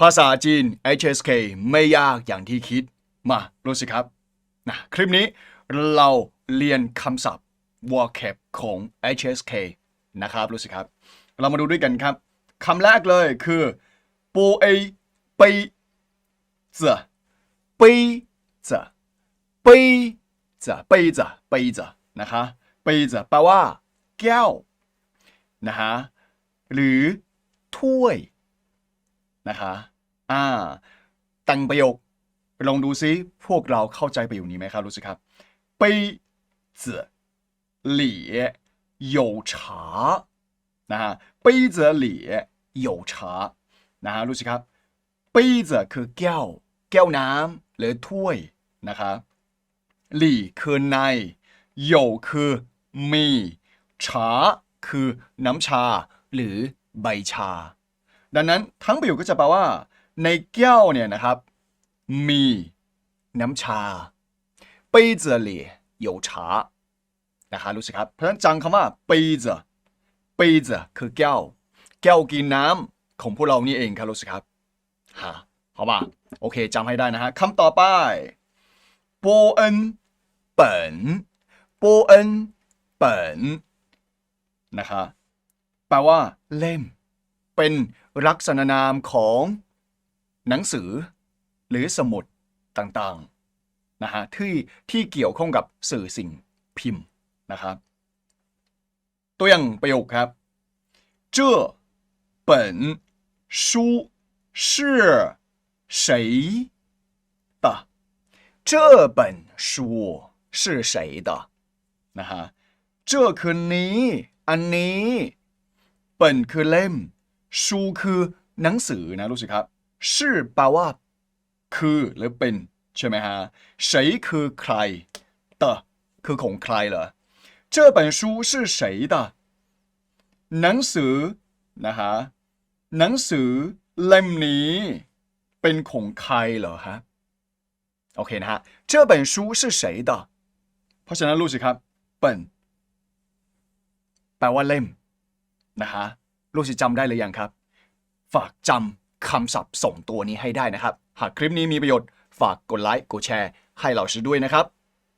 ภาษาจีน HSK ไม่ยากอย่างที่คิด มารู้สิครับนะคลิปนี้เราเรียนคำศัพท์ vocab ของ HSK นะครับรู้สิครับ เรามาดูด้วยกันครับคำแรกเลยคือปูเอไปเจไปเจไปเจไปเจไปเจนะคะไปเจแปลว่าแก้วนะฮะหรือถ้วย นะคะอ่าแต่งประโยค ลองดูซิ พวกเราเข้าใจประโยคนี้ไหมครับ รู้สึกครับ杯子里有茶นะฮะ杯子里有茶นะฮะรู้สึกครับ杯子คือแก้ว แก้วน้ำหรือถ้วยนะครับหลี่คือในโยคือมี ชาคือน้ำชา หรือใบชา ดังนั้นทั้งประโยคก็จะแปลว่า ในแก้วเนี่ยนะครับ มีน้ำชา杯子里有茶นะครับรู้สึกครับ เพราะฉะนั้นจำคำว่า杯子杯子คือแก้ว แก้วกินน้ำของพวกเรานี่เองครับรู้สึกครับฮะ好吧โอเคจำให้ได้นะฮะคำต่อไปโปเอินเปิ่นโปเอินเปิ่นนะคะแปลว่าเล่ม เป็นลักษณะนามของหนังสือ หรือสมุดต่างๆนะฮะที่ที่เกี่ยวข้องกับสื่อสิ่งพิมพ์นะครับ ตัวอย่างประโยคครับ这本书是谁的这本书是谁的นะฮะ这คือนี้อันนี้เปิ่นคือเล่ม ชูคือหนังสือนะรู้สึกครับชื่อแปลว่า คือหรือเป็น ใช่ไหมฮะ谁คือใคร的คือของใครเหรอ这本书是谁的หนังสือนะฮะหนังสือเล่มนี้ เป็นของใครเหรอฮะโอเคนะฮะ这本书是谁的เพราะฉะนั้นรู้สิครับเปิ่นแปลว่าเล่ม นะฮะ ลูกศิษย์จำได้หรือยังครับ ฝากจำคำศัพท์ส่งตัวนี้ให้ได้นะครับ หากคลิปนี้มีประโยชน์ ฝากกดไลค์ กดแชร์ ให้เราชื่อด้วยนะครับ